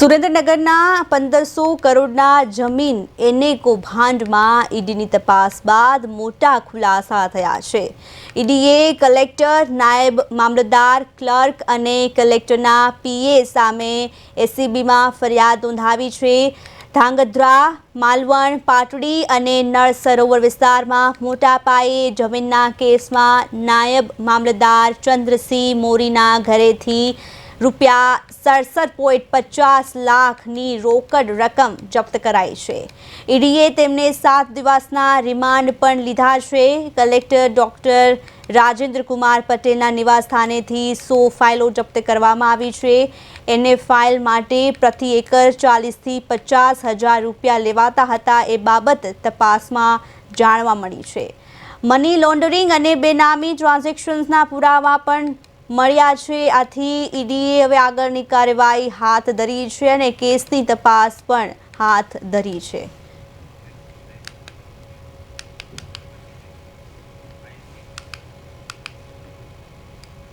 સુરેન્દ્રનગરના પંદરસો કરોડના જમીન એને કૌભાંડમાં ઈડીની તપાસ બાદ મોટા ખુલાસા થયા છે. ઈડીએ કલેક્ટર, નાયબ મામલતદાર, ક્લર્ક અને કલેક્ટરના પીએ સામે એસીબીમાં ફરિયાદ નોંધાવી છે. ધાંગધ્રા, માલવણ, પાટડી અને નળ સરોવર વિસ્તારમાં મોટા પાયે જમીનના કેસમાં નાયબ મામલતદાર ચંદ્રસિંહ મોરીના ઘરેથી રૂપિયા સડસઠ પોઈન્ટ પચાસ લાખની રોકડ રકમ જપ્ત કરાઈ છે. ઈડીએ તેમને સાત દિવસના રિમાન્ડ પણ લીધા છે. કલેક્ટર ડૉક્ટર રાજેન્દ્ર કુમાર પટેલના નિવાસસ્થાનેથી સો ફાઇલો જપ્ત કરવામાં આવી છે. એને ફાઇલ માટે પ્રતિ એકર ચાલીસથી પચાસ હજાર રૂપિયા લેવાતા હતા એ બાબત તપાસમાં જાણવા મળી છે. મની લોન્ડરિંગ અને બેનામી ટ્રાન્ઝેક્શન્સના પુરાવા પણ મળ્યા છે. આથી ઈડીએ હવે આગળની કાર્યવાહી હાથ ધરી છે અને કેસની તપાસ પણ હાથ ધરી છે.